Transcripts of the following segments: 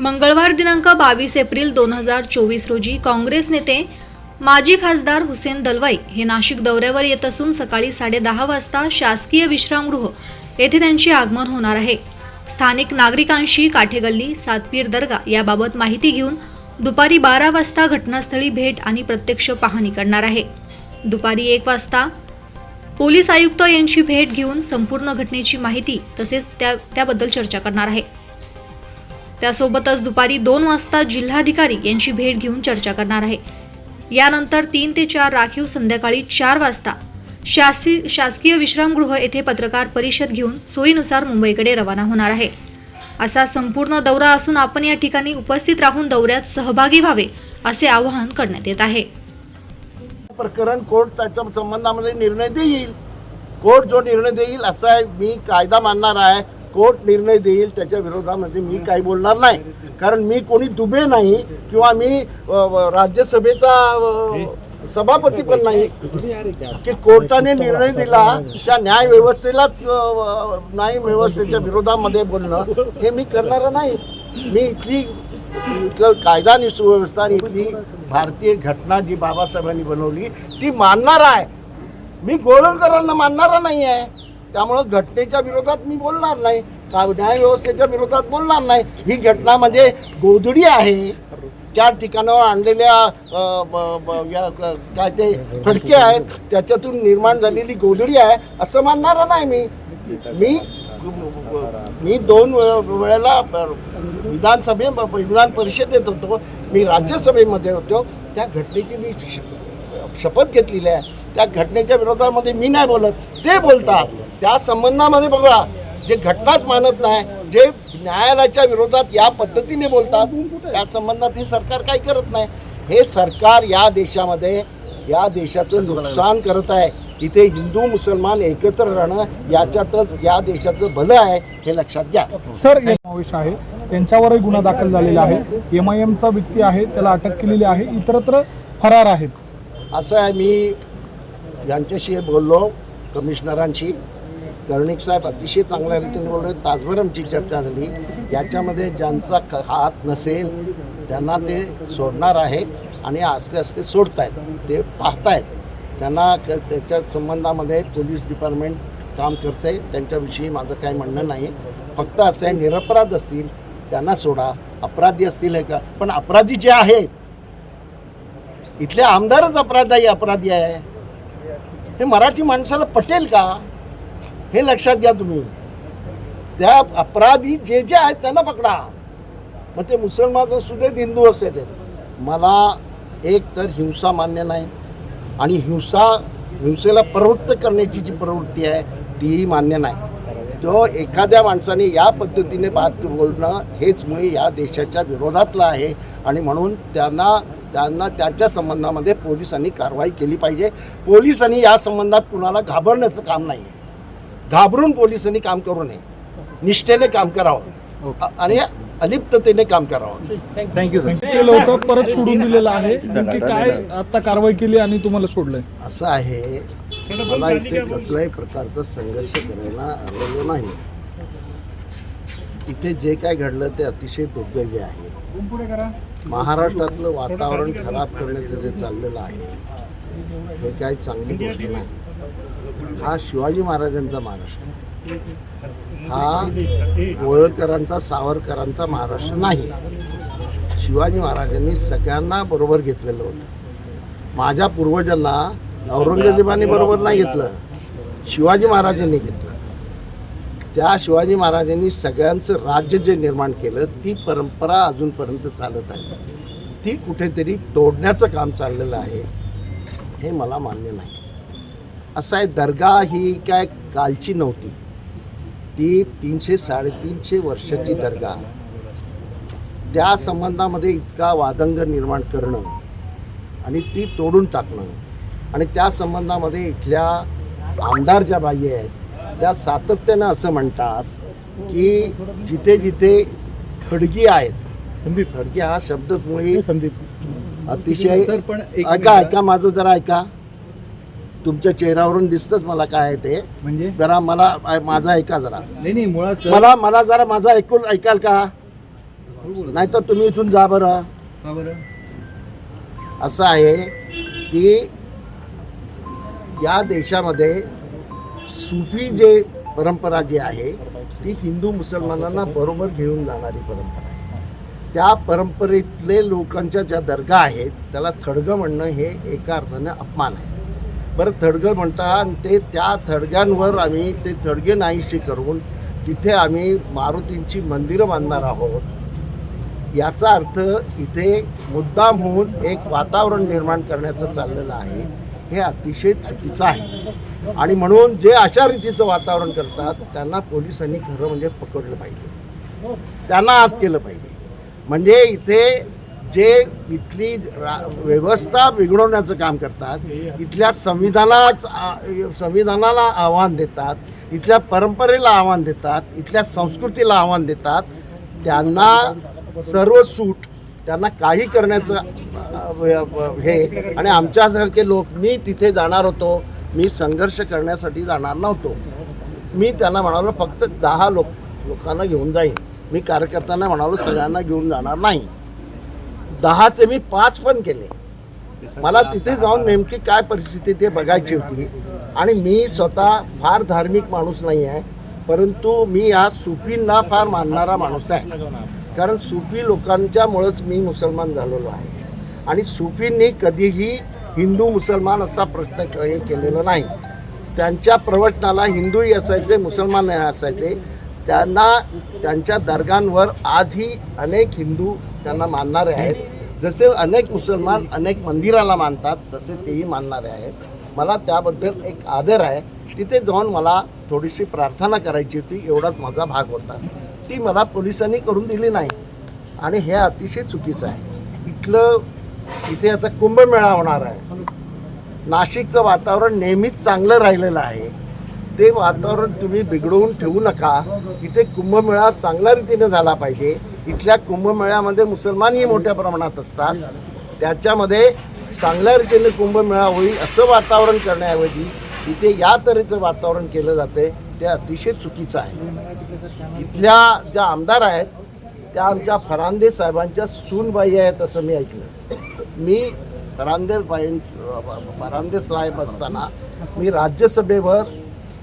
मंगळवार दिनांक बावीस एप्रिल दोन हजार चोवीस रोजी काँग्रेस नेते माजी खासदार हुसेन दलवाई हे नाशिक दौऱ्यावर येत असून सकाळी साडेदहा वाजता शासकीय विश्रामगृह येथे त्यांचे आगमन होणार आहे. स्थानिक नागरिकांशी काठेगल्ली सातपीर दर्गा याबाबत माहिती घेऊन दुपारी बारा वाजता घटनास्थळी भेट आणि प्रत्यक्ष पाहणी करणार आहे. दुपारी एक वाजता पोलीस आयुक्त यांची भेट घेऊन संपूर्ण घटनेची माहिती तसेच त्या त्याबद्दल चर्चा करणार आहे. त्यासोबतच दुपारी दोन वाजता जिल्हाधिकारी यांची भेट घेऊन चर्चा करणार आहे. यानंतर तीन ते चार राखीव संध्याकाळी चार वाजता शासी शासकीय विश्रामगृह येथे पत्रकार परिषद घेऊन सोयीनुसार मुंबईकडे रवाना होणार आहे. असा संपूर्ण दौरा असून आपण या ठिकाणी उपस्थित राहून दौऱ्यात सहभागी व्हावे असे आवाहन करण्यात येत आहे. प्रकरण कोर्ट त्याच्या संबंधामध्ये निर्णय देईल. कोर्ट जो निर्णय देईल असा आहे मी कायदा मानणार आहे. कोर्ट निर्णय देईल त्याच्या विरोधामध्ये मी काही बोलणार नाही. कारण मी कोणी दुबे नाही किंवा मी राज्यसभेचा सभापती पण नाही. की कोर्टाने निर्णय दिला त्या न्याय व्यवस्थेलाच न्याय व्यवस्थेच्या विरोधामध्ये बोलणं हे मी करणार नाही. मी इथली इथलं कायदा आणि सुव्यवस्था आणि इथली भारतीय घटना जी बाबासाहेबांनी बनवली ती मानणार आहे. मी गोळवकरांना मानणारा नाही आहे त्यामुळं घटनेच्या विरोधात मी बोलणार नाही. का न्यायव्यवस्थेच्या विरोधात बोलणार नाही. ही घटना म्हणजे गोधडी आहे. चार ठिकाणावर आणलेल्या ब- ब- या काय ते फडके आहेत. त्याच्यातून निर्माण झालेली गोधडी आहे. असं मानणार नाही मी. मी मी दोन वेळेला विधानसभे ब- विधान परिषदेत होतो. मी राज्यसभेमध्ये होतो. त्या घटनेची मी शपथ घेतलेली आहे. त्या घटनेच्या विरोधामध्ये मी नाही बोलत. ते बोलतात. त्या संबंधामध्ये बघा जे घटनाच मानत नाही जे न्यायालयाच्या विरोधात या पद्धतीने बोलतात त्या संबंधात हे सरकार काही करत नाही. हे सरकार या देशामध्ये या देशाचं नुकसान करत आहे. इथे हिंदू मुसलमान एकत्र राहणं याच्यातच या देशाचं भलं आहे हे लक्षात घ्या. सर समावेश आहे. त्यांच्यावरही गुन्हा दाखल झालेला आहे. एम आय एमचा व्यक्ती आहे त्याला अटक केलेली आहे इतरत्र फरार आहेत. असं आहे मी यांच्याशी बोललो कमिशनरांशी. कर्णिक साहेब अतिशय चांगल्या रीतीने बोलले. तासभर आमची चर्चा झाली. याच्यामध्ये ज्यांचा हात नसेल त्यांना ते सोडणार आहे आणि आस्ते आस्ते सोडतायत. ते पाहतायत. त्यांना त्याच्या संबंधामध्ये पोलीस डिपार्टमेंट काम करते त्यांच्याविषयी माझं काही म्हणणं नाही. फक्त असं आहे निरपराध असतील त्यांना सोडा. अपराधी असतील हे का? पण अपराधी जे आहेत इथले आमदारच अपराधी अपराधी आहे. हे मराठी माणसाला पटेल का? हे लक्षात घ्या तुम्ही. त्या अपराधी जे जे आहेत त्यांना पकडा. मग ते मुसलमान असू देत हिंदू असू देत. मला एक तर हिंसा मान्य नाही आणि हिंसा हिंसेला प्रवृत्त करण्याची जी प्रवृत्ती आहे तीही मान्य नाही. तो एखाद्या माणसाने या पद्धतीने बात बोलणं हेच मुळे या देशाच्या विरोधातलं आहे आणि म्हणून त्यांना त्यांना त्याच्या संबंधामध्ये पोलिसांनी कारवाई केली पाहिजे. पोलिसांनी या संबंधात कुणाला घाबरण्याचं काम नाही आहे घाबरून पोलिसांनी काम करू नये. निष्ठेने काम करावं. आणि अलिप्ततेने काम करावं. थँक्यू केलं होतं परत सोडून दिलेलं आहे. नेमकी काय आता कारवाई केली आणि तुम्हाला सोडलंय? असं आहे. मला इथे कसल्याही प्रकारचा संघर्ष करायला आलेलो नाही. इथे जे काय घडलं ते अतिशय दुर्दैवी आहे. महाराष्ट्रातलं वातावरण खराब करण्याचं जे चाललेलं आहे हे काही चांगली गोष्ट नाही. हा शिवाजी महाराजांचा महाराष्ट्र. हा होळकरांचा सावरकरांचा महाराष्ट्र नाही. शिवाजी महाराजांनी सगळ्यांना बरोबर घेतलेलं होतं. माझ्या पूर्वजांना औरंगजेबाने बरोबर नाही घेतलं. शिवाजी महाराजांनी घेतलं. त्या शिवाजी महाराजांनी सगळ्यांचं राज्य जे निर्माण केलं ती परंपरा अजूनपर्यंत चालत आहे. ती कुठेतरी तोडण्याचं काम चाललेलं आहे हे मला मान्य नाही. असं आहे दर्गा ही काय कालची नव्हती. ती तीनशे साडेतीनशे वर्षाची दर्गा. त्या संबंधामध्ये इतका वादंग निर्माण करणं आणि ती तोडून टाकणं आणि त्या संबंधामध्ये इथल्या आमदार ज्या बाई आहेत त्या सातत्यानं असं म्हणतात की जिथे जिथे थडगी आहेत संदीप. थडगी हा शब्दच मुळे संदीप. अतिशय ऐका ऐका माझं जरा ऐका. तुमच्या चेहऱ्यावरून दिसतंच मला काय आहे ते. म्हणजे? जरा मला माझं ऐका जरा. नाही नाही मुळात मला मला जरा माझं ऐकून ऐकाल का? नाही तर तुम्ही इथून जा बरं? असं आहे की या देशामध्ये सुफी जे परंपरा जी आहे ती हिंदू मुसलमानांना बरोबर घेऊन जाणारी परंपरा आहे. त्या परंपरेतले लोकांच्या ज्या दर्गा आहेत त्याला थडगं म्हणणं हे एका अर्थाने अपमान आहे. बरं थडगं म्हणता आणि ते त्या थडग्यांवर आम्ही ते थडगे नाहीशी करून तिथे आम्ही मारुतींची मंदिरं बांधणार आहोत. याचा अर्थ इथे मुद्दाम होऊन एक वातावरण निर्माण करण्याचं चाललेलं आहे. हे अतिशय चुकीचं आहे. आणि म्हणून जे अशा रीतीचं वातावरण करतात त्यांना पोलिसांनी खरं म्हणजे पकडलं पाहिजे. त्यांना आत केलं पाहिजे. म्हणजे इथे जे इथली रा- व्यवस्था बिघडवण्याचं काम करतात इथल्या संविधानाच संविधानाला आव्हान देतात इथल्या परंपरेला आव्हान देतात इथल्या संस्कृतीला आव्हान देतात त्यांना सर्व सूट त्यांना काही करण्याचं हे आणि आमच्यासारखे लोक मी तिथे जाणार होतो मी संघर्ष करण्यासाठी जाणार नव्हतो. मी त्यांना म्हणालो फक्त दहा लोक लोकांना घेऊन जाईन. मी कार्यकर्त्यांना म्हणालो सगळ्यांना घेऊन जाणार नाही. दहाचे मी पाच पण केले. मला तिथे जाऊन नेमकी काय परिस्थिती ते बघायची होती. आणि मी स्वतः फार धार्मिक माणूस नाही आहे परंतु मी या सुफींना फार मानणारा माणूस आहे. कारण सुफी लोकांच्यामुळेच मी मुसलमान झालेलो आहे. आणि सुफींनी कधीही हिंदू मुसलमान असा प्रश्न हे केलेला नाही. त्यांच्या प्रवचनाला हिंदूही असायचे मुसलमान असायचे. त्यांना त्यांच्या दर्गांवर आजही अनेक हिंदू त्यांना मानणारे आहेत. जसे अनेक मुसलमान अनेक मंदिराला मानतात तसे तेही मानणारे आहेत. मला त्याबद्दल एक आदर आहे. तिथे जाऊन मला थोडीशी प्रार्थना करायची होती. एवढाच माझा भाग होता. ती मला पोलिसांनी करून दिली नाही. आणि हे अतिशय चुकीचं आहे. इथलं इथे आता कुंभमेळा होणार आहे. नाशिकचं वातावरण नेहमीच चांगलं राहिलेलं आहे. ते वातावरण तुम्ही बिघडवून ठेवू नका. इथे कुंभमेळा चांगल्या रीतीने झाला पाहिजे. इथल्या कुंभमेळ्यामध्ये मुसलमानही मोठ्या प्रमाणात असतात. त्याच्यामध्ये चांगल्या रीतीने कुंभमेळा होईल असं वातावरण करण्याऐवजी इथे या तऱ्हेचं वातावरण केलं जातं ते अतिशय चुकीचं आहे. इथल्या ज्या आमदार आहेत त्या आमच्या फरांदे साहेबांच्या सूनबाई आहेत असं मी ऐकलं. मी फरांदे बाईं फरांदे साहेब असताना मी राज्यसभेवर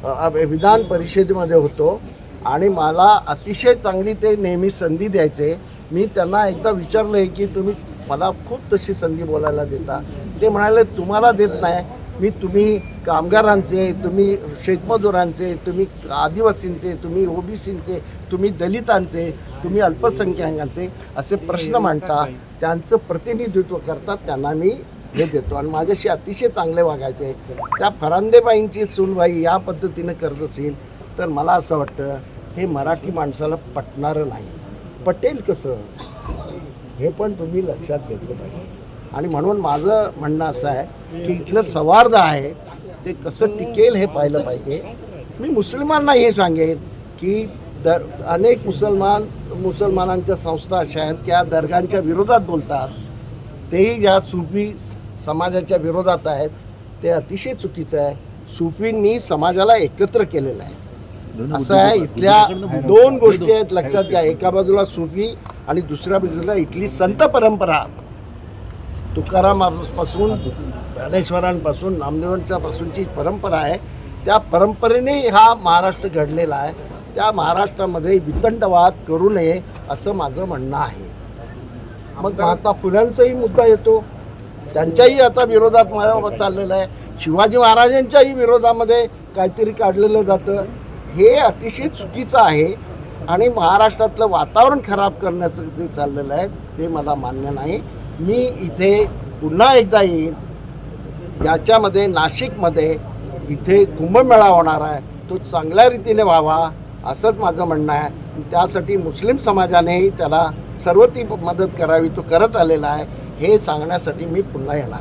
विधान परिषदेमध्ये होतो आणि मला अतिशय चांगली ते नेहमी संधी द्यायचे. मी त्यांना एकदा विचारलं आहे की तुम्ही मला खूप तशी संधी बोलायला देता. ते म्हणाले तुम्हाला देत नाही. मी तुम्ही कामगारांचे तुम्ही शेतमजुरांचे तुम्ही आदिवासींचे तुम्ही ओबीसींचे तुम्ही दलितांचे तुम्ही अल्पसंख्याकांचे असे प्रश्न मांडता. त्यांचं प्रतिनिधित्व करतात त्यांना मी हे देतो. आणि माझ्याशी अतिशय चांगले वागायचे त्या फरांदेबाईंची सूनबाई या पद्धतीनं करत असेल तर मला असं वाटतं हे मराठी माणसाला पटणारं नाही. पटेल कसं? हे पण तुम्ही लक्षात घेतलं पाहिजे. आणि म्हणून माझं म्हणणं असं आहे की इथलं सवार्ध आहे ते कसं टिकेल हे पाहिलं पाहिजे. मी मुसलमानांना हे सांगेन की दर अनेक मुसलमान मुसलमानांच्या संस्था अशा आहेत त्या दर्गांच्या विरोधात बोलतात. तेही ज्या सुफी समाजाच्या विरोधात आहेत ते अतिशय चुकीचं आहे. सुफींनी समाजाला एकत्र केलेलं आहे. असं आहे इथल्या दोन गोष्टी आहेत लक्षात घ्या. एका बाजूला सुफी आणि दुसऱ्या बाजूला इथली संत परंपरा. तुकारामापासून ज्ञानेश्वरांपासून नामदेवांच्या पासूनची परंपरा आहे. त्या परंपरेने हा महाराष्ट्र घडलेला आहे. त्या महाराष्ट्रामध्ये वितंडवाद करू नये असं माझं म्हणणं आहे. मग महात्मा फुल्यांचाही मुद्दा येतो. त्यांच्याही आता विरोधात माझ्या चाललेलं आहे. शिवाजी महाराजांच्याही विरोधामध्ये काहीतरी काढलेलं जातं. हे अतिशय चुकीचं आहे आणि महाराष्ट्रातलं वातावरण खराब करण्याचं ते चाललेलं आहे ते मला मान्य नाही. मी इथे पुन्हा एकदा येईन. याच्यामध्ये नाशिकमध्ये इथे कुंभमेळा होणार आहे. तो चांगल्या रीतीने व्हावा असंच माझं म्हणणं आहे. त्यासाठी मुस्लिम समाजानेही त्याला सर्व ती मदत करावी तो करत आलेला आहे. हे सांगण्यासाठी मी पुन्हा येणार.